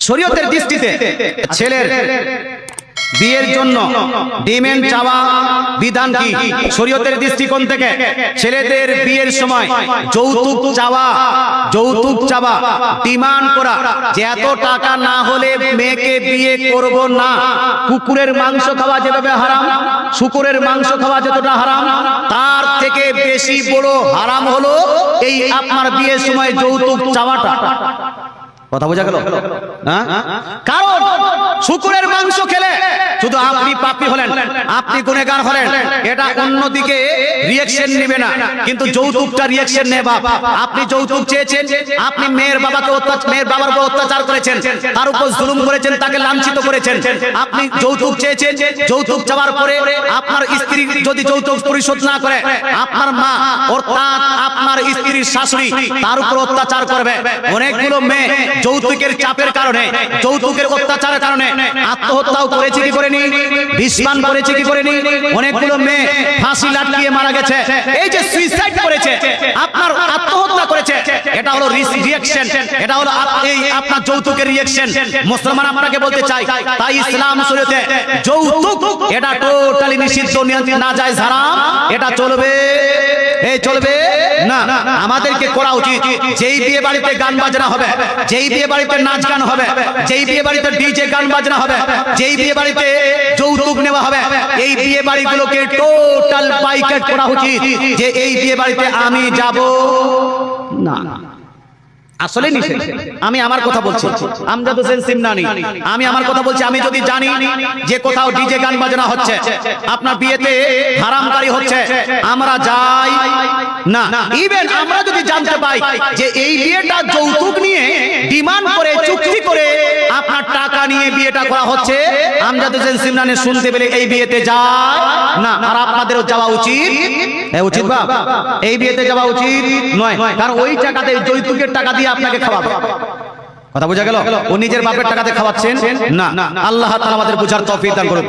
শরীয়তের দৃষ্টিতে ছেলের বিয়ের জন্য ডিমেন্ড চাওয়া বিধান কি? শরীয়তের দৃষ্টিকোণ থেকে ছেলেদের বিয়ের সময় যৌতুক চাওয়া যৌতুক চাওয়া ডিমান্ড করা যে এত টাকা না হলে মেয়েকে বিয়ে করব না। কুকুরের মাংস খাওয়া যেভাবে হারাম শুকুরের মাংস খাওয়া যতটা হারাম তার থেকে বেশি বড় হারাম হলো এই আপনার বিয়ের সময় যৌতুক চাওয়াটা। কথা বোঝা গেল হ্যাঁ? কারণ শুকুরের মাংস খেলে শুধু আপনি পাপি হলেন, আপনি গুনেগার হলেন। এটা অন্যদিকে রিয়েকশন নেবে না। কিন্তু যৌতুকটা রিয়েকশন নেবে বাপ। আপনি যৌতুক চেয়েছেন, আপনি মেয়ের বাবাকে মেয়ের বাবার উপর অত্যাচার করেছেন, তার উপর জুলুম করেছেন, তাকে লাঞ্ছিত করেছেন। আপনি যৌতুক চেয়েছেন, যৌতুক চাওয়ার পরে আপনার স্ত্রী যদি যৌতুক পরিশোধ না করে, আপনার মা অর্থাৎ আপনার স্ত্রীর শাশুড়ি তার উপর অত্যাচার করবে। অনেকগুলো মেয়ে যৌতুকের চাপের কারণে, যৌতুকের অত্যাচারের কারণে আত্মহত্যাও করেছে কি করেনি? বিস্মান করেছে কি করেনি? অনেকগুলো মেয়ে ফাঁসি লাটকিয়ে মারা গেছে। এই যে সুইসাইড করেছে, আপনার আত্মহত্যা করেছে, এটা হলো রিয়াকশন এটা হলো এই আপনার যৌতুকের রিয়াকশন মুসলমান আপনাকে বলতে চাই, তাই ইসলাম শরীয়তে যৌতুক, এটা টোটালি নিষিদ্ধ না যায়, হারাম, এটা চলবে। এই চলবে? না আমাদেরকে করা উচিত যেই বিয়ে বাড়িতে গান বাজনা হবে, যেই বিয়ে বাড়িতে নাচ গান হবে, যেই বিয়ে বাড়িতে ডিজে গান বাজনা হবে, যেই বিয়ে বাড়িতে যৌতুক নেওয়া হবে, এই বিয়ে বাড়িগুলোকে টোটাল বাইকেট করা উচিত যে এই বিয়ে বাড়িতে আমি যাব। না আসলে নিষেধ। আমি আমার কথা বলছি। আমজাদ হোসেন সিমনানি আমি আমার কথা বলছি। আমি যদি জানি যে কোথাও ডিজে গান বাজনা হচ্ছে আপনার বিয়েতে হারামকারী হচ্ছে। আমরা যাই না। ইভেন আমরা যদি জানতে পাই যে এই বিয়েটা যৌতুক নিয়ে বিয়েটা করা হচ্ছে? আমজাদ হোসেন সিমরানের শুনতে পেলে এই বিয়েতে যায় না, আর আপনাদেরও যাওয়া উচিত। উচিত বা এই বিয়েতে যাওয়া উচিত নয়, কারণ ওই টাকাতে যৌতুকের টাকা দিয়ে আপনাকে খাওয়াবে। কথা বোঝা গেল? ও নিজের বাপের টাকাতে খাওয়াচ্ছেন? না আল্লাহ তাআলা আমাদের বুঝার তৌফিক দান করুন